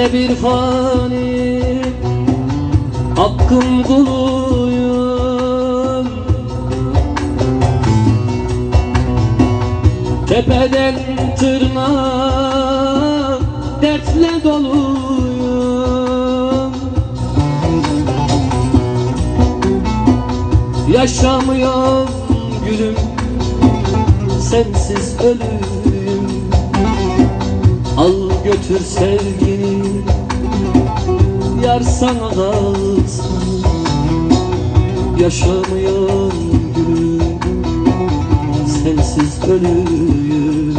de bir fani. Hakkın kuluyum. Tepeden tırnağa dertle doluyum. Yaşamıyorum gülüm sensiz Al götür sevgini Yar sana kalsın Yaşamıyorum gülüm Sensiz ölüm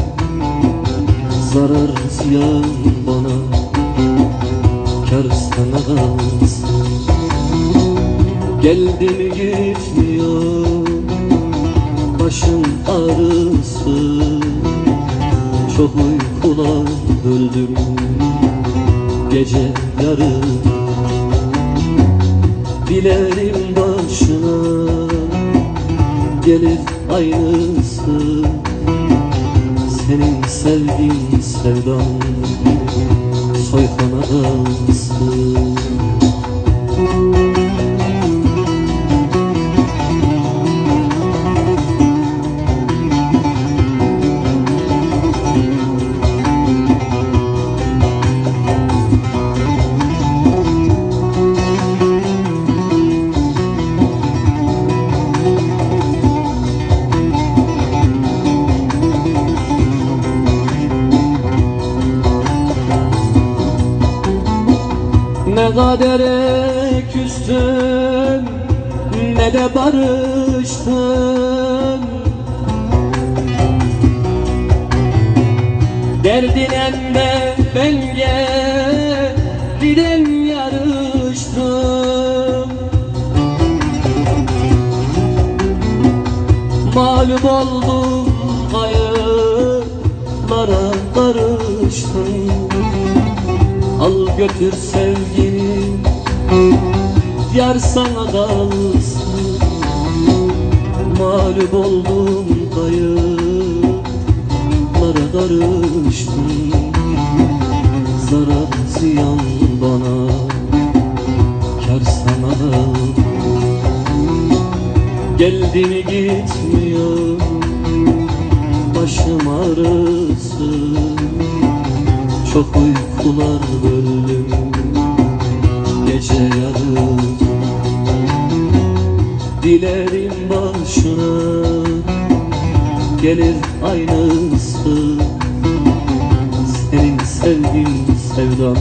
Zarar ziyan bana Kar sana kalsın Geldi mi gitmiyor Başım ağrısı Çok uykular böldüm Gece yarı. Dilerim başına Gelir aynısı. Senin sevdiğin sevdan Soykana Ne kadere küstüm Ne de barıştım Derdine de ben geldim yarıştım Mağlup oldum götür sevgini. Yar sana kalsın Mağlup oldum kayıplara karıştım Zarar ziyan bana Kar sana Geldi mi gitmiyor Başım ağrısın çok uykular böldüm Gece yarı Dilerim başına Gelir aynısı. Senin sevgin sevdan